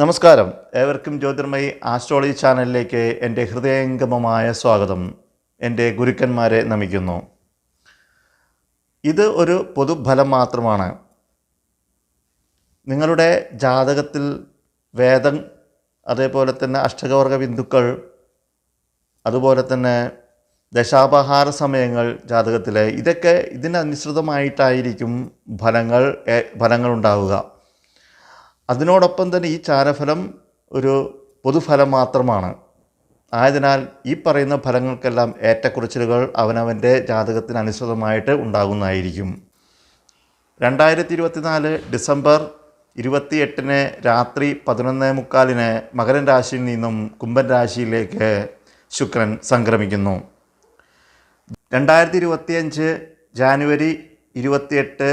നമസ്കാരം. ഏവർക്കും ജ്യോതിർമയി ആസ്ട്രോളജി ചാനലിലേക്ക് എന്റെ ഹൃദയംഗമമായ സ്വാഗതം. എന്റെ ഗുരുക്കന്മാരെ നമിക്കുന്നു. ഇത് ഒരു പൊതുഫലം മാത്രമാണ്. നിങ്ങളുടെ ജാതകത്തിൽ വേദം അതേപോലെ തന്നെ അഷ്ടകവർഗ ബിന്ദുക്കൾ അതുപോലെ തന്നെ ദശാപഹാര സമയങ്ങൾ ജാതകത്തിലെ ഇതൊക്കെ ഇതിനനുസൃതമായിട്ടായിരിക്കും ഫലങ്ങൾ ഫലങ്ങൾ ഉണ്ടാവുക. അതിനോടൊപ്പം തന്നെ ഈ ചാരഫലം ഒരു പൊതുഫലം മാത്രമാണ്. ആയതിനാൽ ഈ പറയുന്ന ഫലങ്ങൾക്കെല്ലാം ഏറ്റക്കുറച്ചിലുകൾ അവനവന്റെ ജാതകത്തിന് അനുസൃതമായിട്ട് ഉണ്ടാകുന്നതായിരിക്കും. രണ്ടായിരത്തി ഇരുപത്തിനാല് ഡിസംബർ ഇരുപത്തിയെട്ടിന് രാത്രി പതിനൊന്ന് മുക്കാലിന് മകരൻ രാശിയിൽ നിന്നും കുംഭൻ രാശിയിലേക്ക് ശുക്രൻ സംക്രമിക്കുന്നു. രണ്ടായിരത്തി ഇരുപത്തിയഞ്ച് ജാനുവരി ഇരുപത്തിയെട്ട്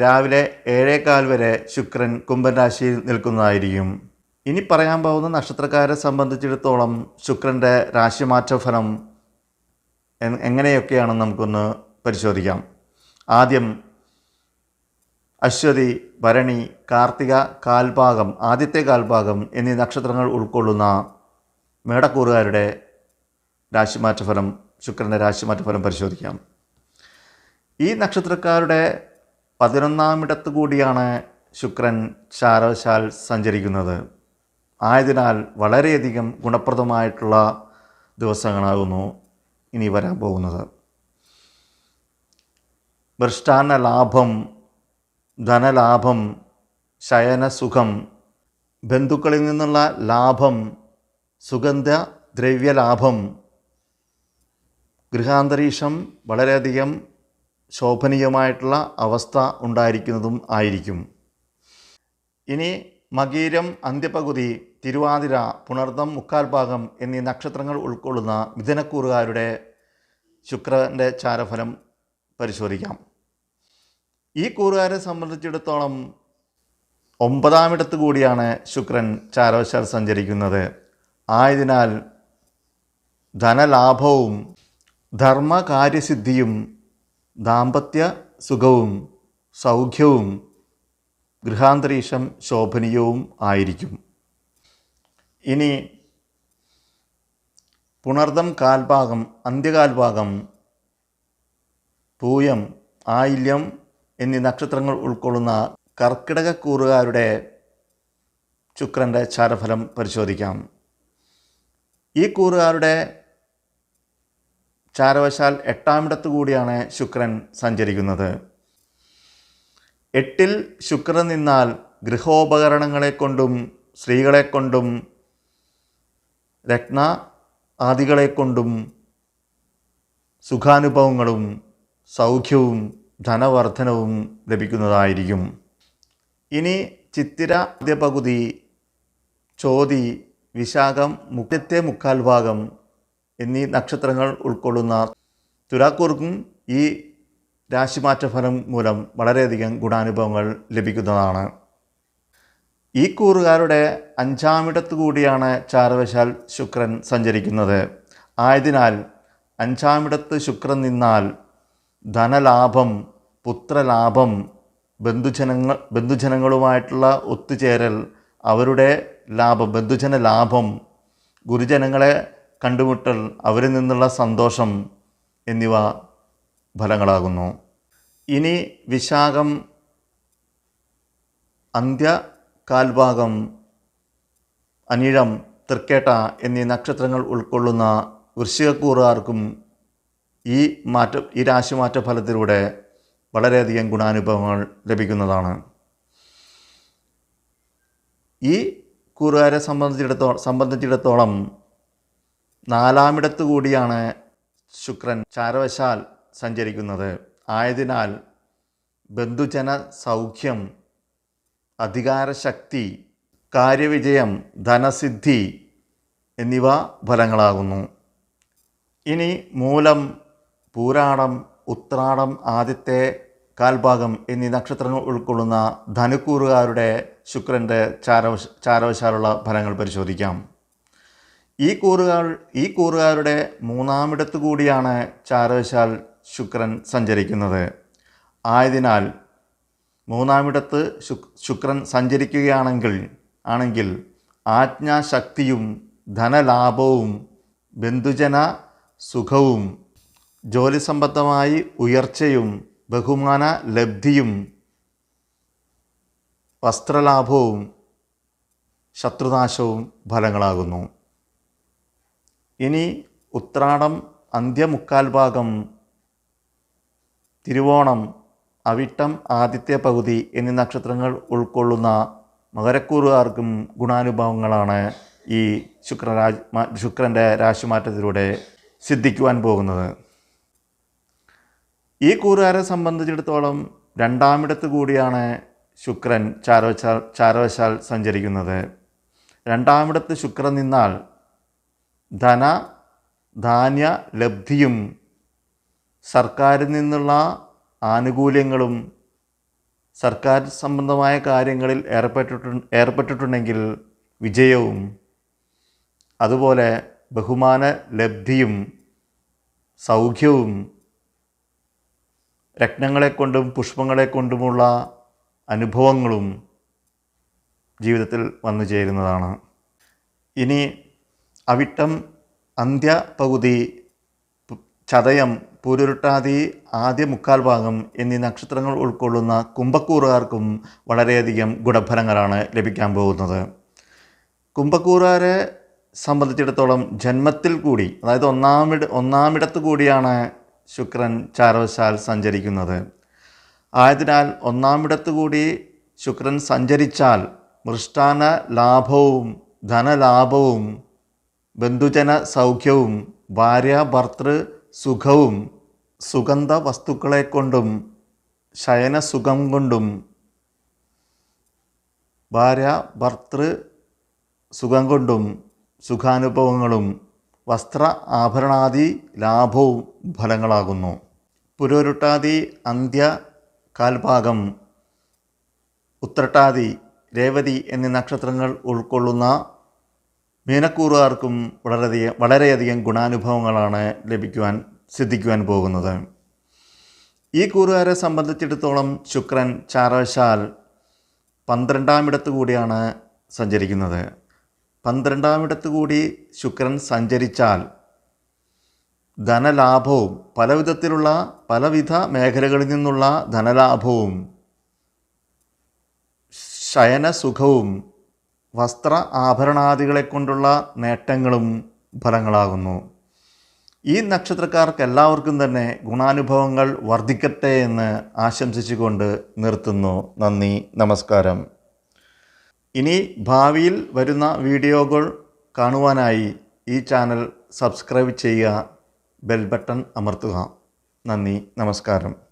രാവിലെ ഏഴേകാൽ വരെ ശുക്രൻ കുംഭൻ രാശിയിൽ നിൽക്കുന്നതായിരിക്കും. ഇനി പറയാൻ പോകുന്ന നക്ഷത്രക്കാരെ സംബന്ധിച്ചിടത്തോളം ശുക്രന്റെ രാശിമാറ്റ ഫലം എങ്ങനെയൊക്കെയാണെന്ന് നമുക്കൊന്ന് പരിശോധിക്കാം. ആദ്യം അശ്വതി ഭരണി കാർത്തിക കാൽഭാഗം ആദ്യത്തെ കാൽഭാഗം എന്നീ നക്ഷത്രങ്ങൾ ഉൾക്കൊള്ളുന്ന മേടക്കൂറുകാരുടെ രാശിമാറ്റ ഫലം ശുക്രന്റെ രാശിമാറ്റ ഫലം പരിശോധിക്കാം. ഈ നക്ഷത്രക്കാരുടെ പതിനൊന്നാമിടത്ത് കൂടിയാണ് ശുക്രൻ ചാരവശാൽ സഞ്ചരിക്കുന്നത്. ആയതിനാൽ വളരെയധികം ഗുണപ്രദമായിട്ടുള്ള ദിവസങ്ങളാകുന്നു ഇനി വരാൻ പോകുന്നത്. ഭ്രഷ്ടാന ലാഭം ധനലാഭം ശയനസുഖം ബന്ധുക്കളിൽ നിന്നുള്ള ലാഭം സുഗന്ധ ദ്രവ്യലാഭം ഗൃഹാന്തരീക്ഷം വളരെയധികം ശോഭനീയമായിട്ടുള്ള അവസ്ഥ ഉണ്ടായിരിക്കുന്നതും ആയിരിക്കും. ഇനി മകീരം അന്ത്യപകുതി തിരുവാതിര പുണർദം മുക്കാൽ ഭാഗം എന്നീ നക്ഷത്രങ്ങൾ ഉൾക്കൊള്ളുന്ന മിഥുനക്കൂറുകാരുടെ ശുക്രന്റെ ചാരഫലം പരിശോധിക്കാം. ഈ കൂറുകാരെ സംബന്ധിച്ചിടത്തോളം ഒമ്പതാമിടത്ത് കൂടിയാണ് ശുക്രൻ ചാരവശാൽ സഞ്ചരിക്കുന്നത്. ആയതിനാൽ ധനലാഭവും ധർമ്മകാര്യസിദ്ധിയും ദാമ്പത്യ സുഖവും സൗഖ്യവും ഗൃഹാന്തരീക്ഷം ശോഭനീയവും ആയിരിക്കും. ഇനി പുണർദം കാൽഭാഗം അന്ത്യകാൽഭാഗം പൂയം ആയില്യം എന്നീ നക്ഷത്രങ്ങൾ ഉൾക്കൊള്ളുന്ന കർക്കിടകക്കൂറുകാരുടെ ശുക്രന്റെ ചാരഫലം പരിശോധിക്കാം. ഈ കൂറുകാരുടെ ചാരവശാൽ എട്ടാമിടത്ത് കൂടിയാണ് ശുക്രൻ സഞ്ചരിക്കുന്നത്. എട്ടിൽ ശുക്രൻ നിന്നാൽ ഗൃഹോപകരണങ്ങളെ കൊണ്ടും സ്ത്രീകളെ കൊണ്ടും രത്ന ആദികളെ കൊണ്ടും സുഖാനുഭവങ്ങളും സൗഖ്യവും ധനവർദ്ധനവും ലഭിക്കുന്നതായിരിക്കും. ഇനി ചിത്തിര ആദ്യ പകുതി ചോതി വിശാഖം മുഖത്തെ മുക്കാൽ ഭാഗം എന്നീ നക്ഷത്രങ്ങൾ ഉൾക്കൊള്ളുന്ന തുലാക്കൂർക്കും ഈ രാശിമാറ്റ ഫലം മൂലം വളരെയധികം ഗുണാനുഭവങ്ങൾ ലഭിക്കുന്നതാണ്. ഈ കൂറുകാരുടെ അഞ്ചാമിടത്ത് കൂടിയാണ് ചാരവശാൽ ശുക്രൻ സഞ്ചരിക്കുന്നത്. ആയതിനാൽ അഞ്ചാമിടത്ത് ശുക്രൻ നിന്നാൽ ധനലാഭം പുത്രലാഭം ബന്ധുജനങ്ങൾ ബന്ധുജനങ്ങളുമായിട്ടുള്ള ഒത്തുചേരൽ അവരുടെ ലാഭം ബന്ധുജന ലാഭം ഗുരുജനങ്ങളെ കണ്ടുമുട്ടൽ അവരിൽ നിന്നുള്ള സന്തോഷം എന്നിവ ഫലങ്ങളാകുന്നു. ഇനി വിശാഖം അന്ത്യ കാൽഭാഗം അനിഴം തൃക്കേട്ട എന്നീ നക്ഷത്രങ്ങൾ ഉൾക്കൊള്ളുന്ന വൃശ്ചികക്കൂറുകാർക്കും ഈ മാറ്റ ഈ രാശിമാറ്റ ഫലത്തിലൂടെ വളരെയധികം ഗുണാനുഭവങ്ങൾ ലഭിക്കുന്നതാണ്. ഈ കൂറുകാരെ സംബന്ധിച്ചിടത്തോളം സംബന്ധിച്ചിടത്തോളം നാലാമിടത്ത് കൂടിയാണ് ശുക്രൻ ചാരവശാൽ സഞ്ചരിക്കുന്നത്. ആയതിനാൽ ബന്ധുജന സൗഖ്യം അധികാരശക്തി കാര്യവിജയം ധനസിദ്ധി എന്നിവ ഫലങ്ങളാകുന്നു. ഇനി മൂലം പൂരാടം ഉത്രാടം ആദ്യത്തെ കാൽഭാഗം എന്നീ നക്ഷത്രങ്ങൾ ഉൾക്കൊള്ളുന്ന ധനുക്കൂറുകാരുടെ ശുക്രന്റെ ചാരവശ ചാരവശാലുള്ള ഫലങ്ങൾ പരിശോധിക്കാം. ഈ കൂറുകാർ ഈ കൂറുകാരുടെ മൂന്നാമിടത്ത് കൂടിയാണ് ചാരവശാൽ ശുക്രൻ സഞ്ചരിക്കുന്നത്. ആയതിനാൽ മൂന്നാമിടത്ത് ശുക് ശുക്രൻ സഞ്ചരിക്കുകയാണെങ്കിൽ ആണെങ്കിൽ ആജ്ഞാശക്തിയും ധനലാഭവും ബന്ധുജന സുഖവും ജോലി സംബന്ധമായി ഉയർച്ചയും ബഹുമാന ലബ്ധിയും വസ്ത്രലാഭവും ശത്രുനാശവും ഫലങ്ങളാകുന്നു. ഇനി ഉത്രാടം അന്ത്യമുക്കാൽ ഭാഗം തിരുവോണം അവിട്ടം ആദിത്യ പകുതി എന്നീ നക്ഷത്രങ്ങൾ ഉൾക്കൊള്ളുന്ന മകരക്കൂറുകാർക്കും ഗുണാനുഭവങ്ങളാണ് ഈ ശുക്രരാജ് ശുക്രന്റെ രാശിമാറ്റത്തിലൂടെ സിദ്ധിക്കുവാൻ പോകുന്നത്. ഈ കൂറുകാരെ സംബന്ധിച്ചിടത്തോളം രണ്ടാമിടത്ത് കൂടിയാണ് ശുക്രൻ ചാരവശാൽ ചാരവശാൽ സഞ്ചരിക്കുന്നത്. രണ്ടാമിടത്ത് ശുക്രൻ നിന്നാൽ ധന ധാന്യ ലബ്ധിയും സർക്കാരിൽ നിന്നുള്ള ആനുകൂല്യങ്ങളും സർക്കാർ സംബന്ധമായ കാര്യങ്ങളിൽ ഏർപ്പെട്ടിട്ടു ഏർപ്പെട്ടിട്ടുണ്ടെങ്കിൽ വിജയവും അതുപോലെ ബഹുമാന ലബ്ധിയും സൗഖ്യവും രത്നങ്ങളെ കൊണ്ടും പുഷ്പങ്ങളെ കൊണ്ടുമുള്ള അനുഭവങ്ങളും ജീവിതത്തിൽ വന്നു ചേരുന്നതാണ്. ഇനി അവിട്ടം അന്ത്യ പകുതി ചതയം പൂരുരുട്ടാതി ആദ്യ മുക്കാൽ ഭാഗം എന്നീ നക്ഷത്രങ്ങൾ ഉൾക്കൊള്ളുന്ന കുംഭക്കൂറുകാർക്കും വളരെയധികം ഗുണഫലങ്ങളാണ് ലഭിക്കാൻ പോകുന്നത്. കുംഭക്കൂറുകാരെ സംബന്ധിച്ചിടത്തോളം ജന്മത്തിൽ കൂടി അതായത് ഒന്നാമിട ഒന്നാമിടത്ത് കൂടിയാണ് ശുക്രൻ ചാരവശാൽ സഞ്ചരിക്കുന്നത്. ആയതിനാൽ ഒന്നാമിടത്ത് കൂടി ശുക്രൻ സഞ്ചരിച്ചാൽ മൃഷ്ടാന ലാഭവും ധനലാഭവും ബന്ധുജന സൗഖ്യവും ഭാര്യ ഭർത്തൃ സുഖവും സുഗന്ധ വസ്തുക്കളെ കൊണ്ടും ശയനസുഖം കൊണ്ടും ഭാര്യ ഭർത്തൃ സുഖം കൊണ്ടും സുഖാനുഭവങ്ങളും വസ്ത്ര ആഭരണാദി ലാഭവും ഫലങ്ങളാകുന്നു. പുരോരുട്ടാതി അന്ത്യ കാൽഭാഗം ഉത്രട്ടാതി രേവതി എന്നീ നക്ഷത്രങ്ങൾ ഉൾക്കൊള്ളുന്ന മീനക്കൂറുകാർക്കും വളരെയധികം വളരെയധികം ഗുണാനുഭവങ്ങളാണ് ലഭിക്കുവാൻ സിദ്ധിക്കുവാൻ പോകുന്നത്. ഈ കൂറുകാരെ സംബന്ധിച്ചിടത്തോളം ശുക്രൻ ചാരവശാൽ പന്ത്രണ്ടാമിടത്ത് കൂടിയാണ് സഞ്ചരിക്കുന്നത്. പന്ത്രണ്ടാമിടത്ത് കൂടി ശുക്രൻ സഞ്ചരിച്ചാൽ ധനലാഭവും പല വിധത്തിലുള്ള പലവിധ മേഖലകളിൽ നിന്നുള്ള ധനലാഭവും ശയനസുഖവും വസ്ത്ര ആഭരണാദികളെ കൊണ്ടുള്ള നേട്ടങ്ങളും ഫലങ്ങളാകുന്നു. ഈ നക്ഷത്രക്കാർക്ക് എല്ലാവർക്കും തന്നെ ഗുണാനുഭവങ്ങൾ വർദ്ധിക്കട്ടെ എന്ന് ആശംസിച്ചുകൊണ്ട് നിർത്തുന്നു. നന്ദി നമസ്കാരം. ഇനി ഭാവിയിൽ വരുന്ന വീഡിയോകൾ കാണുവാനായി ഈ ചാനൽ സബ്സ്ക്രൈബ് ചെയ്യുക ബെൽ ബട്ടൺ അമർത്തുക. നന്ദി നമസ്കാരം.